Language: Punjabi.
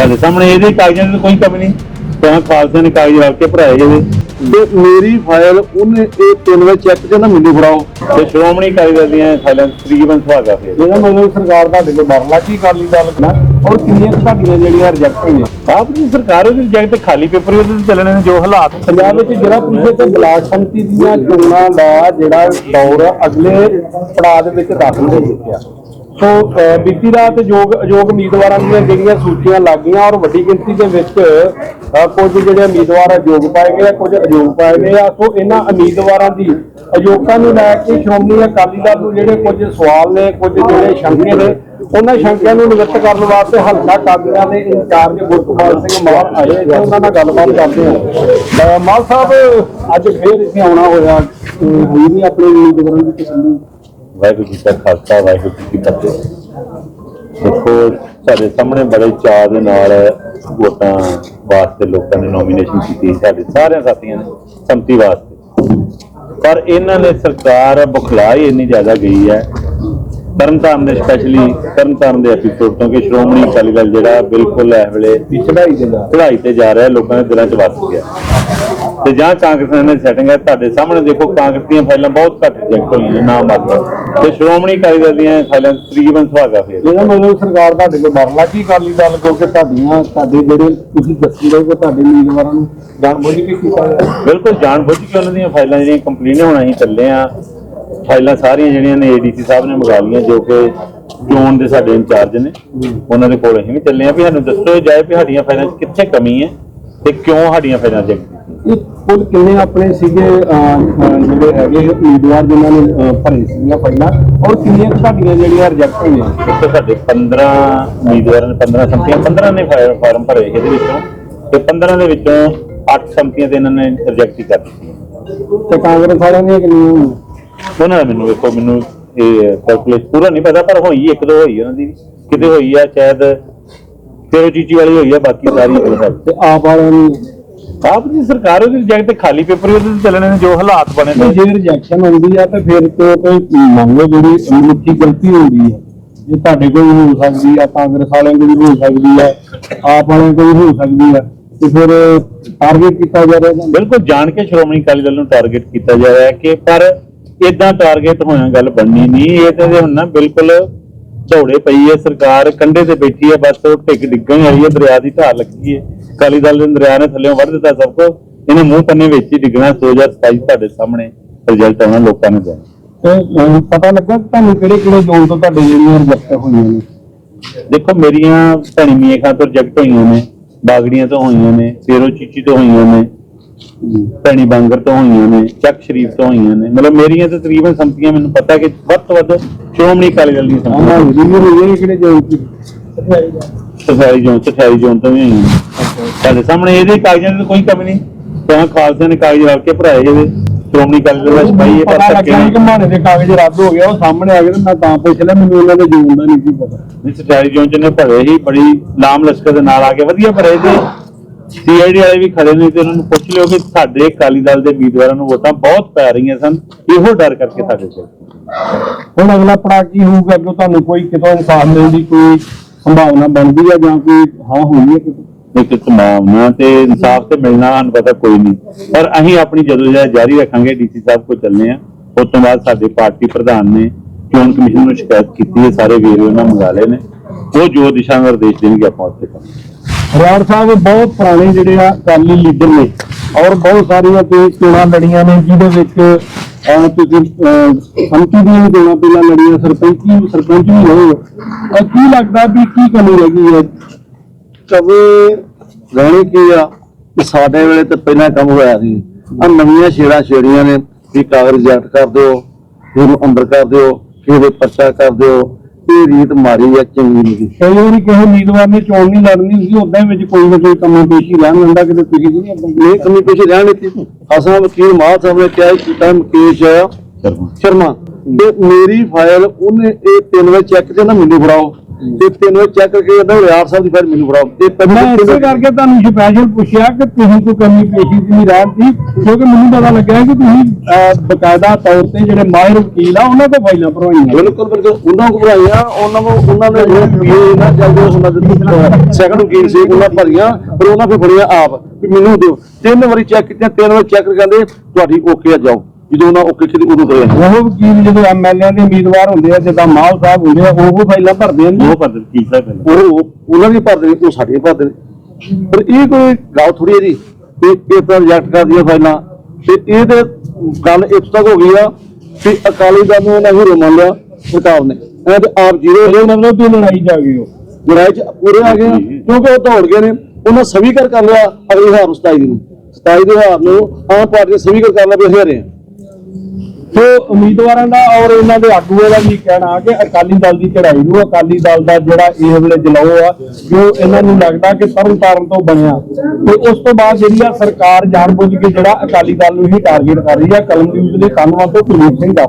ਸਾਡੇ ਸਾਹਮਣੇ ਇਹਦੇ ਕਾਗਜ਼ਾਂ ਦੀ ਕੋਈ ਕਮੀ ਨਹੀਂ। ਤਾਂ ਖਾਲਸਾ ਨੇ ਕਾਗਜ਼ ਰੱਖ ਕੇ ਭਰਾਏ ਜਿਹਦੇ। ਤੇ ਮੇਰੀ ਫਾਈਲ ਉਹਨੇ ਇਹ ਤਿੰਨ ਵਜੇ ਚੈੱਕ ਤੇ ਨਾ ਮੈਨੂੰ ਫੜਾਓ। ਤੇ ਸ਼੍ਰੋਮਣੀ ਕਾਗਜ਼ ਦੀਆਂ ਫਾਈਲਾਂ ਤਕਰੀਬਨ ਸੁਹਾਗਾ ਫੇਰ ਇਹਦਾ ਮਤਲਬ ਸਰਕਾਰ ਤੁਹਾਡੇ ਕੋਲ ਮਰਲਾ ਕੀ ਕਰ ਲਈ ਗੱਲ ਨਾ। ਔਰ ਕਿੰਨੀਆਂ ਕੁ ਤੁਹਾਡੀਆਂ ਜਿਹੜੀਆਂ ਰਿਜੈਕਟ ਹੋਈਆਂ? ਆਪ ਦੀ ਸਰਕਾਰ ਉਹਦੇ ਰਿਜੈਕਟ ਖਾਲੀ ਪੇਪਰ ਉਹਦੇ ਤੇ ਚੱਲਣੇ ਨੇ ਜੋ ਹਾਲਾਤ ਪੰਜਾਬ ਵਿੱਚ ਜਿਹੜਾ ਪਿਛਲੇ ਤੇ ਬਲਾਕ ਸੰਮਤੀ ਦੀਆਂ ਚੋਣਾਂ ਦਾ ਜਿਹੜਾ ਦੌਰ ਅਗਲੇ ਪੜਾਅ ਦੇ ਵਿੱਚ ਦਾਖਲ ਹੋ ਚੁੱਕਿਆ। ਸੋ ਬੀਤੀ ਰਾਤ ਯੋਗ ਅਯੋਗ ਉਮੀਦਵਾਰਾਂ ਦੀਆਂ ਜਿਹੜੀਆਂ ਸੂਚੀਆਂ ਲੱਗੀਆਂ ਔਰ ਵੱਡੀ ਗਿਣਤੀ ਦੇ ਵਿੱਚ ਕੁਝ ਜਿਹੜੇ ਉਮੀਦਵਾਰ ਅਯੋਗ ਪਾਏ ਗਏ ਆ, ਕੁਝ ਅਯੋਗ ਪਾਏ ਗਏ ਆ। ਸੋ, ਇਹਨਾਂ ਉਮੀਦਵਾਰਾਂ ਦੀ ਅਯੋਗਤਾ ਨੂੰ ਲੈ ਕੇ ਸ਼੍ਰੋਮਣੀ ਅਕਾਲੀ ਦਲ ਨੂੰ ਜਿਹੜੇ ਕੁਝ ਸਵਾਲ ਨੇ, ਕੁਝ ਜਿਹੜੇ ਸ਼ੰਕੇ ਨੇ, ਉਹਨਾਂ ਸ਼ੰਕਿਆਂ ਨੂੰ ਨਿਵਰਤ ਕਰਨ ਵਾਸਤੇ ਹਲਕਾ ਕਾਗਜ਼ਾਂ ਦੇ ਇੰਚਾਰਜ ਗੁਰਪਾਲ ਸਿੰਘ ਮਾਲ ਆਏ ਤੇ ਉਹਨਾਂ ਨਾਲ ਗੱਲਬਾਤ ਕਰਦੇ ਹਾਂ। ਮਾਲ ਸਾਹਿਬ, ਅੱਜ ਫੇਰ ਇੱਥੇ ਆਉਣਾ ਹੋਇਆ। ਹੋਈ ਨਹੀਂ ਆਪਣੇ ਉਮੀਦਵਾਰਾਂ ਦੀ ਤਸੱਲੀ। ਵਾਹਿਗੁਰੂ ਜੀ ਕਾ ਖਾਲਸਾ ਵਾਹਿਗੁਰੂ ਜੀ ਕੀ ਫਤਿਹ। ਦੇਖੋ ਸਾਡੇ ਸਾਹਮਣੇ ਬੜੇ ਚਾਅ ਦੇ ਨਾਲ ਵੋਟਾਂ ਵਾਸਤੇ ਲੋਕਾਂ ਨੇ ਨੋਮੀਨੇਸ਼ਨ ਕੀਤੀ ਸਾਡੇ ਸਾਰਿਆਂ ਸਾਥੀਆਂ ਨੇ ਸੰਮਤੀ ਵਾਸਤੇ। ਪਰ ਇਹਨਾਂ ਨੇ ਸਰਕਾਰ ਬੁਖਲਾਈ ਇੰਨੀ ਜ਼ਿਆਦਾ ਗਈ ਹੈ। ਤਰਨਤਾਰਨ ਦੇ ਸਪੈਸ਼ਲੀ ਤਰਨਤਾਰਨ ਦੇ ਐਪੀਸੋਡ ਤੋਂ ਕਿ ਸ਼੍ਰੋਮਣੀ ਅਕਾਲੀ ਦਲ ਜਿਹੜਾ ਬਿਲਕੁਲ ਇਸ ਵੇਲੇ ਦੇ ਚੜਾਈ ਤੇ ਜਾ ਰਿਹਾ ਲੋਕਾਂ ਦੇ ਦਿਲਾਂ 'ਚ ਵਸ ਗਿਆ। ਤੇ ਜਾਂ ਕਾਂਗਰਸ ਨੇ ਸੈਟਿੰਗ ਹੈ ਤੁਹਾਡੇ ਸਾਹਮਣੇ ਦੇਖੋ ਕਾਂਗਰਸ ਦੀਆਂ ਫਾਈਲਾਂ ਬਹੁਤ ਘੱਟ ਰਿਜੈਕਟ ਹੋਈਆਂ ਨੇ ਨਾ ਮਾਤਰ ਤੇ ਸ਼੍ਰੋਮਣੀ ਅਕਾਲੀ ਦਲ ਦੀਆਂ ਫਾਈਲਾਂ ਤਕਰੀਬਨ ਸੁਹਾਗਾ ਫੇਰ ਇਹਦਾ ਮਤਲਬ ਸਰਕਾਰ ਤੁਹਾਡੇ ਕੋਲ ਮਰਲਾ ਕੀ ਲਈ ਗੱਲ ਕਿਉਂਕਿ ਤੁਹਾਡੀਆਂ ਤੁਹਾਡੇ ਜਿਹੜੇ ਤੁਸੀਂ ਦੱਸੀ ਰਹੇ ਕਿ ਤੁਹਾਡੇ ਉਮੀਦਵਾਰਾਂ ਨੂੰ ਜਾਣਬੁੱਝ ਕੇ ਕੀਤਾ ਬਿਲਕੁਲ ਜਾਣ ਬੁੱਝ ਕੇ ਉਹਨਾਂ ਦੀਆਂ ਫਾਈਲਾਂ ਜਿਹੜੀਆਂ ਕੰਪਲੀਟ ਹੋਣਾ ਹੀ ਚੱਲੇ ਆ ਫਾਈਲਾਂ ਸਾਰੀਆਂ ਜਿਹੜੀਆਂ ਨੇ ਏਡੀਸੀ ਸਾਹਿਬ ਨੇ ਮੰਗਾ ਲਈਆਂ ਜੋ ਕਿ ਜ਼ੋਨ ਦੇ ਸਾਡੇ ਇੰਚਾਰਜ ਨੇ। ਉਹਨਾਂ ਦੇ ਕੋਲ ਅਸੀਂ ਵੀ ਚੱਲੇ ਆ ਵੀ ਸਾਨੂੰ ਦੱਸੋ ਜਾਏ ਵੀ ਸਾਡੀਆਂ ਫਾਈਲਾਂ 'ਚ ਕਿੱਥੇ ਕਮੀ ਹੈ ਤੇ ਕਿਉਂ ਸਾਡੀਆਂ ਫਾਈਲਾਂ ਕੀਤੀਆਂ ਇਹ ਕੁੱਲ ਕਿੰਨੇ ਆਪਣੇ ਸੀਗੇ ਜਿਹੜੇ ਹੈਗੇ ਉਮੀਦਵਾਰ ਜਿਨ੍ਹਾਂ ਨੇ ਭਰੇ ਸੀਗੀਆਂ ਪਹਿਲਾਂ ਔਰ ਕਿੰਨੀਆਂ ਤੁਹਾਡੀਆਂ ਜਿਹੜੀਆਂ ਰਿਜੈਕਟ ਹੋਈਆਂ? ਇੱਥੇ ਸਾਡੇ 15 ਉਮੀਦਵਾਰਾਂ ਨੇ 15 ਸੰਮਤੀਆਂ 15 ਨੇ ਫਾਰਮ ਭਰੇ ਇਹਦੇ ਵਿੱਚੋਂ। ਤੇ 15 ਦੇ ਵਿੱਚੋਂ 8 ਸੰਮਤੀਆਂ ਤੇ ਇਹਨਾਂ ਨੇ ਰਿਜੈਕਟ ਹੀ ਕਰ ਦਿੱਤੀਆਂ। ਤੇ ਕਾਂਗਰਸ ਵਾਲਿਆਂ ਦੀਆਂ ਕਿੰਨੀਆਂ ਉਹਨਾਂ ਦਾ ਮੈਨੂੰ ਵੇਖੋ ਮੈਨੂੰ ਇਹ ਕੈਲਕੂਲੇਟ ਪੂਰਾ ਨਹੀਂ ਪਤਾ ਪਰ ਹੋਈ ਇੱਕ ਦੋ ਹੋਈ ਉਹਨਾਂ ਦੀ ਕਿਤੇ ਹੋਈ ਆ ਸ਼ਾਇਦ ਤੇਰੋ ਚੀਚੀ ਵਾਲੀ ਹੋਈ ਆ ਬਾਕੀ ਸਾਰੀ ਤੇ ਆਪ ਵਾਲਿਆਂ ਨੂੰ ਆਪ ਦੀ ਸਰਕਾਰ ਉਹਦੀ ਰਿਜੈਕਟ ਖਾਲੀ ਪੇਪਰ ਉਹਦੇ ਤੇ ਚੱਲਣੇ ਨੇ ਜੋ ਹਾਲਾਤ ਬਣੇ ਨੇ। ਜੇ ਰਿਜੈਕਸ਼ਨ ਹੁੰਦੀ ਆ ਤੇ ਫਿਰ ਤੇ ਕੋਈ ਲਓ ਜਿਹੜੀ ਮਿੱਠੀ ਗਲਤੀ ਹੁੰਦੀ ਹੈ ਇਹ ਤੁਹਾਡੇ ਵੀ ਹੋ ਸਕਦੀ ਆ ਕਾਂਗਰਸ ਵਾਲਿਆਂ ਵੀ ਹੋ ਸਕਦੀ ਆ ਆਪ ਵਾਲਿਆਂ ਵੀ ਹੋ ਸਕਦੀ ਆ ਤੇ ਫਿਰ ਟਾਰਗੇਟ ਕੀਤਾ ਜਾ ਰਿਹਾ। ਬਿਲਕੁਲ ਜਾਣ ਕੇ ਸ਼੍ਰੋਮਣੀ ਅਕਾਲੀ ਦਲ ਨੂੰ ਟਾਰਗੇਟ ਕੀਤਾ ਜਾ ਰਿਹਾ ਕਿ ਪਰ ਇਦਾਂ ਟਾਰਗੇਟ ਹੋਇਆ ਗੱਲ ਬਣਨੀ ਨਹੀਂ ਇਹ ਤੇ ਹੁਣ ਨਾ ਬਿਲਕੁਲ ਝੋੜੇ ਪਈ ਹੈ ਸਰਕਾਰ ਕੰਢੇ ਤੇ ਬੈਠੀ ਹੈ ਬਸ ਉਹ ਟਿਕ ਡਿੱਗਣ ਵਾਲੀ ਹੈ ਦਰਿਆ ਦੀ ਢਾਲ ਲੱਗੀ ਹੈ ਅਕਾਲੀ ਦਲ ਦੇ ਦਰਿਆ ਨੇ ਥੱਲੇੋਂ ਵੱਢ ਦਿੱਤਾ ਸਭ ਕੁਝ ਇਹਨੇ ਮੂੰਹ ਪੰਨੇ ਵਿੱਚ ਹੀ ਡਿੱਗਣਾ 2027 ਤੁਹਾਡੇ ਸਾਹਮਣੇ ਰਿਜ਼ਲਟ ਆਉਣਾ ਲੋਕਾਂ ਨੇ ਤੇ ਅਹ, ਪਤਾ ਲੱਗਾ ਤੁਹਾਨੂੰ ਕਿਹੜੇ ਕਿਹੜੇ ਜ਼ੋਨ ਤੋਂ ਤੁਹਾਡੇ ਜਿਹੜੀਆਂ ਰਿਜੈਕਟ ਹੋਈਆਂ ਨੇ? ਦੇਖੋ ਮੇਰੀਆਂ ਭੈਣੀ ਮੀਆਂ ਖਾਂ ਤੋਂ ਰਿਜੈਕਟ ਹੋਈਆਂ ਨੇ ਬਾਗੜੀਆਂ ਤੋਂ ਹੋਈਆਂ ਨੇ ਫੇਰੋ ਚੀਚੀ ਤੋਂ ਹੋਈਆਂ ਨੇ ਭੈਣੀ ਬਾਂਗਰ ਤੋਂ ਹੋਈਆਂ ਨੇ ਚੱਕ ਸ਼ਰੀਫ ਤੋਂ ਹੋਈਆਂ ਨੇ। ਮਤਲਬ ਮੇਰੀਆਂ ਤਾਂ ਤਕਰੀਬਨ ਸੰਪਤੀਆਂ ਮੈਨੂੰ ਪਤਾ ਕਿ ਵੱਧ ਤੋਂ ਵੱਧ ਸ਼੍ਰੋਮਣੀ ਅਕਾਲੀ ਦਲ ਸੰਪਤੀਆਂ। ਰੀਵਿਊ ਹੋਈ ਹੈ ਕਿਹੜੇ ਜ਼ੋਨ ਦੀ। ਸਫ਼ਾਈ ਜ਼ੋਨ ਸਫ਼ਾਈ ਜ਼ੋਨ ਤੋਂ ਵੀ ਹੋਈਆਂ ਨੇ। ਸਾਡੇ ਸਾਹਮਣੇ ਇਹਦੇ ਕਾਗਜ਼ਾਂ ਦੀ ਕੋਈ ਕਮੀ ਨਹੀਂ। ਤਾਂ ਖਾਲਸਾ ਨੇ ਕਾਗਜ਼ ਰੱਖ ਕੇ ਭਰਾਏ ਜਿਹਦੇ ਸ਼੍ਰੋਮਣੀ ਦਲ ਦਾ ਸਿਪਾਹੀ ਹੈ ਪਰ ਪਤਾ ਧੱਕੇ ਲੱਗਿਆ ਨਾਲ ਕਿ ਮਾਣੇ ਦੇ ਕਾਗਜ਼ ਰੱਦ ਹੋ ਗਿਆ ਉਹ ਸਾਹਮਣੇ ਆ ਗਏ ਤੇ ਮੈਂ ਤਾਂ ਪੁੱਛ ਲਿਆ ਮੈਨੂੰ ਉਹਨਾਂ ਦੇ ਜ਼ੋਨ ਦਾ ਨਹੀਂ ਸੀ ਪਤਾ। ਨਹੀਂ ਸਚਾਈ ਜੋਨ ਚ ਨੇ ਭਰੇ ਹੀ ਬੜੀ ਲਾਮ ਲਸ਼ਕਰ ਦੇ ਨਾਲ ਆ ਕੇ ਵਧੀਆ ਭਰੇ ਤੇ ਸੀਆਈਡੀ ਵਾਲੇ ਵੀ ਖੜੇ ਨੇ ਤੇ ਉਹਨਾਂ ਨੂੰ ਪੁੱਛ ਲਿਓ ਕਿ ਸਾਡੇ ਅਕਾਲੀ ਦਲ ਦੇ ਉਮੀਦਵਾਰਾਂ ਨੂੰ ਵੋਟਾਂ ਬਹੁਤ ਪੈ ਰਹੀਆਂ ਸਨ ਇਹੋ ਡਰ ਕਰਕੇ ਸਾਡੇ ਚ ਹੁਣ ਅਗਲਾ ਪੜਾ ਕੀ ਹੋਊਗਾ ਅੱਗੇ ਤੁਹਾਨੂੰ ਕੋਈ ਕਿਤੋਂ ਇਨਸਾਫ ਮਿਲਣ ਦੀ ਕੋਈ ਸੰਭਾਵਨਾ ਬਣਦੀ ਹੈ ਜਾਂ ਕੋਈ ਹਾਂ ਹੋਈ ਹੈ ਕਿਤੇ ਇੱਕ ਸੰਭਾਵਨਾ ਤੇ ਇਨਸਾਫ ਤੇ ਮਿਲਣਾ ਸਾਨੂੰ ਪਤਾ ਕੋਈ ਨਹੀਂ। ਪਰ ਅਸੀਂ ਆਪਣੀ ਜਦੋਜਹਿਦ ਜਾਰੀ ਰੱਖਾਂਗੇ ਡੀਸੀ ਸਾਹਿਬ ਕੋਲ ਚੱਲਨੇ ਆ ਉਸ ਤੋਂ ਬਾਅਦ ਸਾਡੇ ਪਾਰਟੀ ਪ੍ਰਧਾਨ ਨੇ ਚੋਣ ਕਮਿਸ਼ਨ ਨੂੰ ਸ਼ਿਕਾਇਤ ਕੀਤੀ ਹੈ ਸਾਰੇ ਵੀਰ ਉਹਨਾਂ ਮੰਗਾ ਲਏ ਨੇ। ਉਹ ਜੋ ਦਿਸ਼ਾ ਨਿਰਦੇਸ਼ ਦੇਣਗੇ ਆਪਾਂ ਉੱਥੇ ਕਰਾਂਗੇ। ਰਾੜ ਸਾਹਿਬ ਬਹੁਤ ਪੁਰਾਣੇ ਜਿਹੜੇ ਆ ਅਕਾਲੀ ਲੀਡਰ ਨੇ ਔਰ ਬਹੁਤ ਸਾਰੀਆਂ ਤੇ ਚੋਣਾਂ ਲੜੀਆਂ ਨੇ ਜਿਹਦੇ ਵਿੱਚ ਤੁਸੀਂ ਅਹ, ਦੀਆਂ ਚੋਣਾਂ ਪਹਿਲਾਂ ਲੜੀਆਂ ਸਰਪੰਚੀ ਸਰਪੰਚ ਵੀ ਹੋਏ ਕੀ ਲੱਗਦਾ ਵੀ ਕੀ ਕਮੀ ਰਹਿ ਗਈ ਹੈ? ਕਵੇ ਰਹਿਣੀ ਕੀ ਆ? ਕਿ ਸਾਡੇ ਵੇਲੇ ਤੇ ਪਹਿਲਾਂ ਕੰਮ ਹੋਇਆ ਸੀ। ਆ ਨਵੀਆਂ ਛੇੜਾਂ ਛੇੜੀਆਂ ਨੇ ਵੀ ਕਾਗਜ਼ ਜੱਟ ਕਰ ਦਿਓ ਫਿਰ ਅੰਦਰ ਕਰ ਦਿਓ ਫਿਰ ਪਰਚਾ ਕਰ ਦਿਓ। ਇਹ ਰੀਤ ਮਾਰੀ ਆ ਚੰਗੀ ਨਹੀਂ ਕਈ ਵਾਰੀ ਕਿਸੇ ਉਮੀਦਵਾਰ ਨੇ ਚੋਣ ਨਹੀਂ ਲੜਨੀ ਹੁੰਦੀ ਉਦਾਂ ਵਿੱਚ ਕੋਈ ਨਾ ਕੋਈ ਕਮੀ ਪੇਸ਼ੀ ਰਹਿਣ ਦਿੰਦਾ ਕਿਤੇ ਤੁਸੀਂ ਨਹੀਂ ਇਹ ਕਮੀ ਪਿੱਛੇ ਰਹਿਣ ਦਿੱਤੀ। ਅਸਾਂ ਵਕੀਲ ਮਾਹ ਸਾਹਿਬ ਨੇ ਕਿਹਾ ਕੀਤਾ ਮੁਕੇਸ਼ ਸ਼ਰਮਾ। ਤੇ ਮੇਰੀ ਫਾਈਲ ਉਹਨੇ ਇਹ ਤਿੰਨ ਵਜੇ ਚੈੱਕ ਤੇ ਨਾ ਮੈਨੂੰ ਫੜਾਓ। ਤੇ ਤਿੰਨ ਚੈੱਕ ਕਰਕੇ ਕਹਿੰਦਾ ਰਿਆੜ ਸਾਹਿਬ ਦੀ ਫਾਈਲ ਮੈਨੂੰ ਫੜਾਓ। ਤੇ ਮੈਂ ਪਹਿਲਾਂ ਇਸੇ ਕਰਕੇ ਤੁਹਾਨੂੰ ਸਪੈਸ਼ਲ ਪੁੱਛਿਆ ਕਿ ਤੁਸੀਂ ਕੋਈ ਕਮੀ ਪੇਸ਼ੀ ਦੀ ਰਹਿੰਦੀ ਕਿਉਂਕਿ ਮੈਨੂੰ ਪਤਾ ਲੱਗਿਆ ਕਿ ਤੁਸੀਂ ਅਹ, ਬਕਾਇਦਾ ਤੌਰ ਤੇ ਜਿਹੜੇ ਮਾਹਿਰ ਵਕੀਲ ਆ ਉਹਨਾਂ ਤੋਂ ਫਾਈਲਾਂ ਭਰਵਾਈਆਂ। ਬਿਲਕੁਲ ਬਿਲਕੁਲ। ਉਹਨਾਂ ਨੂੰ ਘਬਰਾਈਆਂ ਉਹਨਾਂ ਨੂੰ ਉਹਨਾਂ ਨੇ ਜਿਹੜੇ ਪੀਏ ਨਾ ਜਾਂਦੇ ਉਹਨਾਂ ਦੇ ਸੈਕੰਡ ਵਕੀਲ ਸੀ ਉਹਨਾਂ ਭਰੀਆਂ ਪਰ ਉਹਨਾਂ ਫਿਰ ਫੜੀਆਂ ਆਪ ਵੀ ਮੈਨੂੰ ਦਿਓ। ਤਿੰਨ ਵਾਰੀ ਚੈੱਕ ਕੀਤੀਆਂ ਤਿੰਨ ਵਾਰੀ ਚੈੱਕ ਕਹਿੰਦੇ ਤੁਹਾਡੀ ਓਕੇ ਆ ਜਾਓ। ਜਦੋਂ ਉਹਨਾਂ ਓਕੇ ਕੀਤੀ ਉਦੋਂ ਕਰਿਆ ਉਹ ਵਕੀਲ ਜਦੋਂ ਐਮਐਲਏ ਦੇ ਉਮੀਦਵਾਰ ਹੁੰਦੇ ਆ ਜਿੱਦਾਂ ਮਾਹਲ ਸਾਹਿਬ ਹੁੰਦੇ ਆ ਉਹ ਫਾਈਲਾਂ ਭਰਦੇ ਨੇ ਉਹ ਪਰਦੇ ਕੀ ਸਾਹਿਬ ਉਹ ਉਹਨਾਂ ਦੀ ਭਰਦੇ ਨੇ ਉਹ ਸਾਡੀਆਂ ਭਰਦੇ ਨੇ। ਪਰ ਇਹ ਕੋਈ ਗੱਲ ਥੋੜੀ ਹੈ ਜੀ ਵੀ ਤਾਂ ਰਿਜੈਕਟ ਕਰ ਦੀਆਂ ਫਾਈਲਾਂ ਤੇ ਇਹ ਤੇ ਗੱਲ ਇੱਥੋਂ ਤੱਕ ਹੋ ਗਈ ਆ ਕਿ ਅਕਾਲੀ ਦਲ ਨੂੰ ਇਹਨਾਂ ਹੀਰੋ ਮੰਨ ਲਿਆ ਸਰਕਾਰ ਨੇ। ਇਹ ਤੇ ਆਪ ਜੀਰੋ ਇਹ ਮਤਲਬ ਤੁਸੀਂ ਲੜਾਈ ਜਾ ਗਏ ਹੋ ਲੜਾਈ ਚ ਪੂਰੇ ਆ ਗਏ ਆ, ਕਿਉਂਕਿ ਉਹ ਦੌੜ ਗਏ ਨੇ। ਉਹਨਾਂ ਸਵੀਕਾਰ ਕਰ ਲਿਆ ਅਗਲੀ ਹਾਰ 27 ਨੂੰ। 27 ਦੇ ਹਾਰ ਨੂੰ ਆਮ ਪਾਰਟੀ ਨੇ ਸਵੀਕਾਰ ਕਰ ਲਿਆ ਵੀ ਹਾਰੇ ਆ। ਸੋ ਉਮੀਦਵਾਰਾਂ ਦਾ ਔਰ ਉਹਨਾਂ ਦੇ ਆਗੂਆਂ ਦਾ ਵੀ ਕਹਿਣਾ ਕਿ ਅਕਾਲੀ ਦਲ ਦੀ ਚੜ੍ਹਾਈ ਨੂੰ, ਅਕਾਲੀ ਦਲ ਦਾ ਜਿਹੜਾ ਇਹ ਵੇਲੇ ਜਲਾਓ ਆ ਜੋ ਇਹਨਾਂ ਨੂੰ ਲੱਗਦਾ ਕਿ ਤਰਨ ਤਾਰਨ ਤੋਂ ਬਣਿਆ। ਤੇ ਉਸ ਤੋਂ ਬਾਅਦ ਜਿਹੜੀ ਆ ਸਰਕਾਰ ਜਾਣਬੁੱਝ ਕੇ ਜਿਹੜਾ ਅਕਾਲੀ ਦਲ ਨੂੰ ਹੀ ਟਾਰਗੇਟ ਕਰ ਰਹੀ ਆ ਕਲਮਦੀਪ ਦੇ ਧੰਨਵਾਦ ਤੋਂ ਕੁਲਦੀਪ ਸਿੰਘ ਦਾ